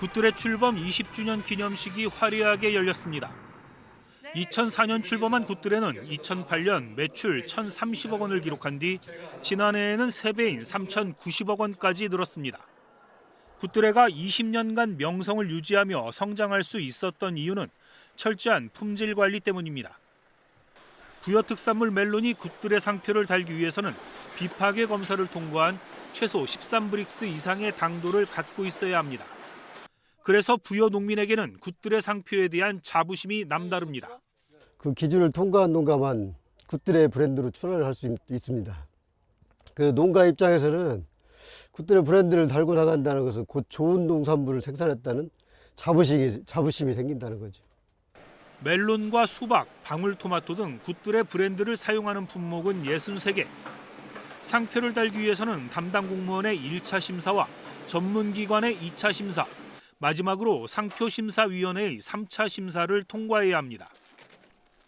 굿들의 출범 20주년 기념식이 화려하게 열렸습니다. 2004년 출범한 굿들에는 2008년 매출 1,030억 원을 기록한 뒤 지난해에는 3배인 3,090억 원까지 늘었습니다. 굿드레가 20년간 명성을 유지하며 성장할 수 있었던 이유는 철저한 품질 관리 때문입니다. 부여 특산물 멜론이 굿들의 상표를 달기 위해서는 비파괴 검사를 통과한 최소 13브릭스 이상의 당도를 갖고 있어야 합니다. 그래서 부여 농민에게는 굿들의 상표에 대한 자부심이 남다릅니다. 그 기준을 통과한 농가만 굿들의 브랜드로 출하를 할 수 있습니다. 그 농가 입장에서는 굿들의 브랜드를 달고 나간다는 것은 곧 좋은 농산물을 생산했다는 자부심이, 자부심이 생긴다는 거죠. 멜론과 수박, 방울토마토 등 굿들의 브랜드를 사용하는 품목은 63개. 상표를 달기 위해서는 담당 공무원의 1차 심사와 전문기관의 2차 심사, 마지막으로 상표심사위원회의 3차 심사를 통과해야 합니다.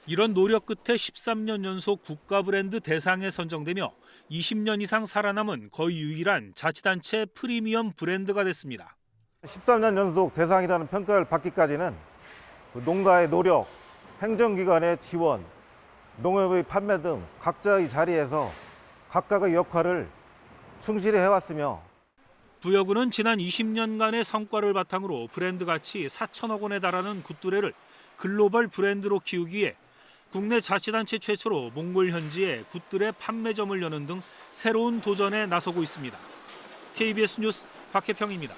이런 노력 끝에 13년 연속 국가 브랜드 대상에 선정되며 20년 이상 살아남은 거의 유일한 자치단체 프리미엄 브랜드가 됐습니다. 13년 연속 대상이라는 평가를 받기까지는 그 농가의 노력, 행정기관의 지원, 농협의 판매 등 각자의 자리에서 각각의 역할을 충실히 해왔으며 부여구는 지난 20년간의 성과를 바탕으로 브랜드 가치 4천억 원에 달하는 굿두레를 글로벌 브랜드로 키우기 위해 국내 자치단체 최초로 몽골 현지에 굿들의 판매점을 여는 등 새로운 도전에 나서고 있습니다. KBS 뉴스 박혜평입니다.